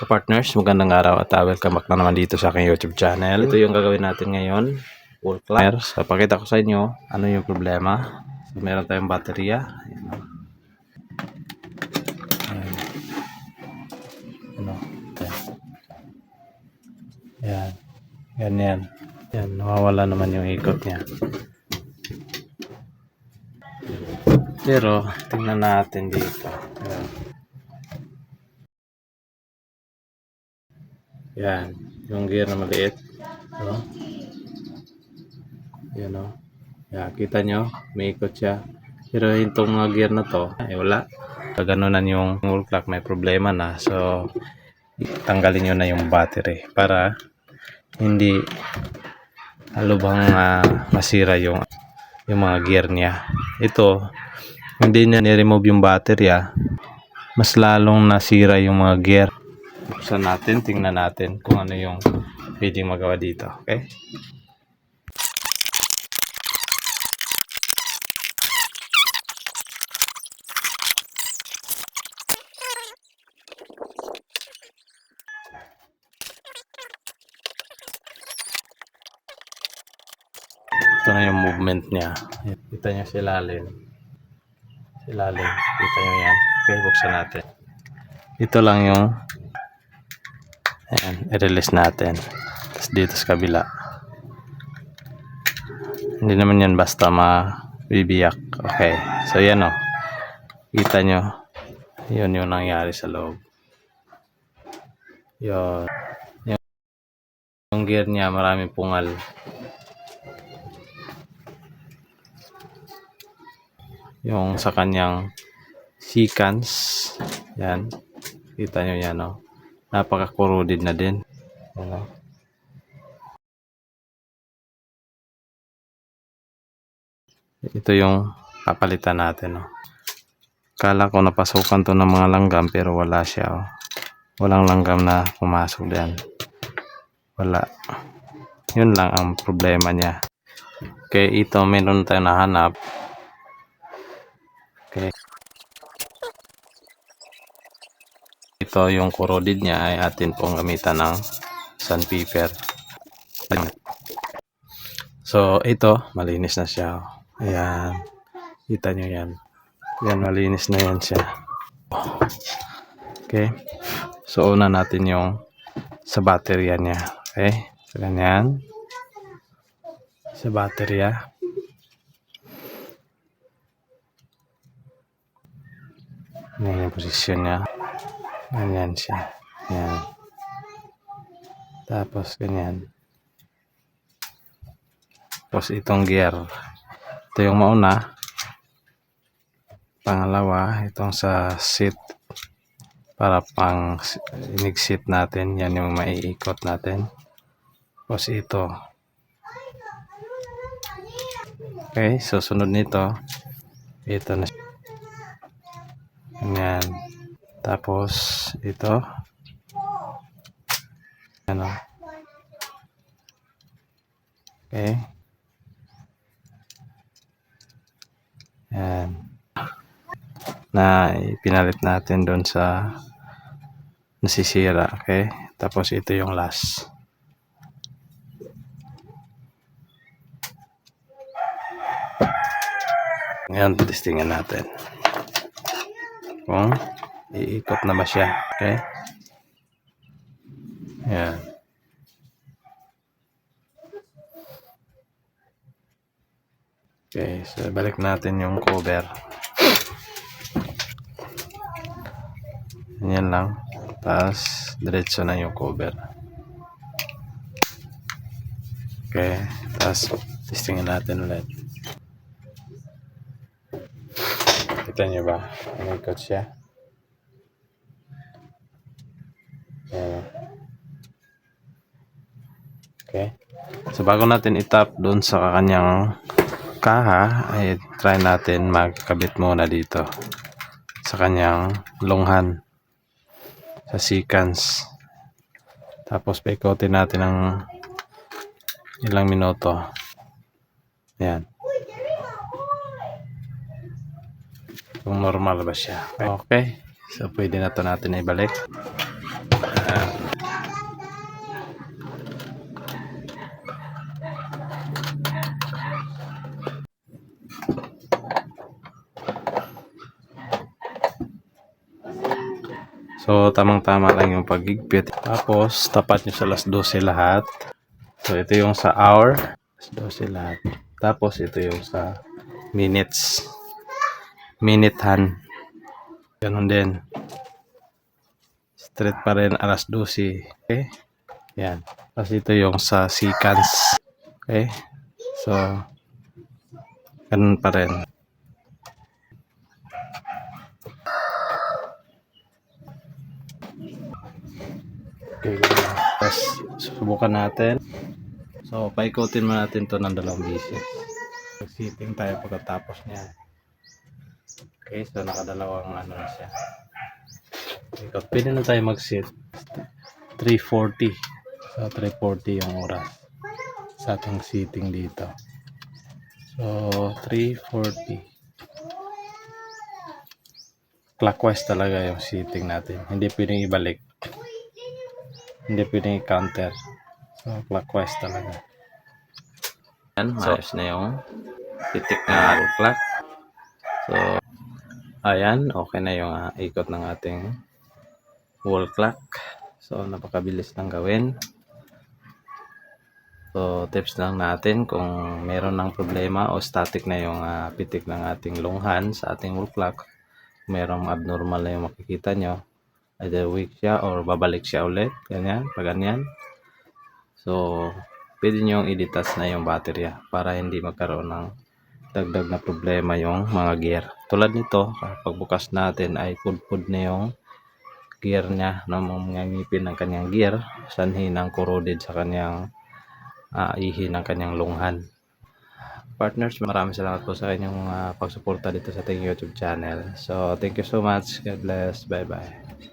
Kapartners, magandang araw at uh, welcome back na naman dito sa aking YouTube channel. Ito yung gagawin natin ngayon. Full clamp. So, pakita ko sa inyo ano yung problema. So, meron tayong baterya. Ayan, o. Ayan. Ano? Ayan. Ganyan. Ayan, nawawala naman yung ikot niya. Pero, tingnan natin dito. Ayan. Yan, yung gear na maliit. No? Yan o. Yan, kita nyo, may ikot siya. Pero itong mga gear na to, ay wala. Paganunan yung wall clock, may problema na. So, tanggalin nyo na yung battery para hindi halubang ah, masira yung yung mga gear niya. Ito, hindi niya ni-remove yung battery ah. Mas lalong nasira yung mga gear buksan natin, tingnan natin kung ano yung pwedeng magawa dito. Okay? Ito na yung movement niya. Kita niyo sa ilalim. Sa ilalim. Kita niyo yan. Okay, buksan natin. Ito lang yung Ayan, i-release natin. Tapos dito sa kabila. Hindi naman yan basta mabibiyak. Okay. So, yan o. Kita nyo. Yun yung nangyari sa loob. Yun. Yung, gear niya, maraming pungal. Yung sa kanyang sequence. Yan. Kita nyo yan o napaka-corroded na din. Ano? Ito yung papalitan natin. Oh. Kala ko napasukan to ng mga langgam pero wala siya. Oh. Walang langgam na pumasok diyan. Wala. Yun lang ang problema niya. Okay, ito meron tayong nahanap. Ito yung corroded niya ay atin pong gamitan ng sandpaper. So, ito, malinis na siya. Ayan. Kita nyo yan. Yan, malinis na yan siya. Okay. So, una natin yung sa baterya niya. Okay. So, ganyan. Sa baterya. Yan yung posisyon niya. Ganyan siya. Yan. Tapos ganyan. Tapos itong gear. Ito yung mauna. Pangalawa, itong sa seat. Para pang inig-seat natin. Yan yung maiikot natin. Tapos ito. Okay, so sunod nito. Ito na. Ganyan. Tapos, ito. Ano? Okay. Yan. Na pinalit natin doon sa nasisira. Okay. Tapos, ito yung last. Ngayon, testingan natin. Kung iikot na ba siya. Okay? Yan. Okay, so balik natin yung cover. Yan lang. Tapos, diretso na yung cover. Okay, tapos testingin natin ulit. Kita niyo ba? Umikot siya. Okay. So bago natin itap doon sa kanyang kaha, ay try natin magkabit muna dito sa kanyang lunghan sa sequence. Tapos paikotin natin ng ilang minuto. Yan. Kung normal ba siya. Okay. So pwede na to natin ibalik. So, tamang-tama lang yung pagigpit. Tapos, tapat nyo sa alas 12 lahat. So, ito yung sa hour. Alas 12 lahat. Tapos, ito yung sa minutes. Minute hand. Ganun din. Straight pa rin alas 12. Okay? Yan. Tapos ito yung sa seconds. Okay? So, ganun pa rin. Okay, ganun. Tapos, susubukan natin. So, paikutin mo natin to ng dalawang bisis. Mag-sitting tayo pagkatapos niya. Okay, so nakadalawang ano na siya. Ikot, pwede na tayo mag-sit. 340. So, 340 yung oras sa ating sitting dito. So, 340. Clockwise talaga yung sitting natin. Hindi pwedeng ibalik. Hindi pwedeng i-counter. So, clockwise talaga. Yan, maayos na yung titik na clock. So, ayan, okay na yung ah, ikot ng ating wall clock. So, napakabilis lang gawin. So, tips lang natin kung meron ng problema o static na yung ah, pitik ng ating lunghan sa ating wall clock. Merong abnormal na yung makikita nyo. Either weak siya or babalik siya ulit. Ganyan, pag ganyan. So, pwede nyo i-detach na yung baterya para hindi magkaroon ng dagdag na problema yung mga gear. Tulad nito, pagbukas natin ay pudpud na yung gear niya na mga ngipin ng kanyang gear sanhi ng corroded sa kanyang ah, ihi ng kanyang lunghan. Partners, maraming salamat po sa inyong ah, pagsuporta dito sa ating YouTube channel. So, thank you so much. God bless. Bye-bye.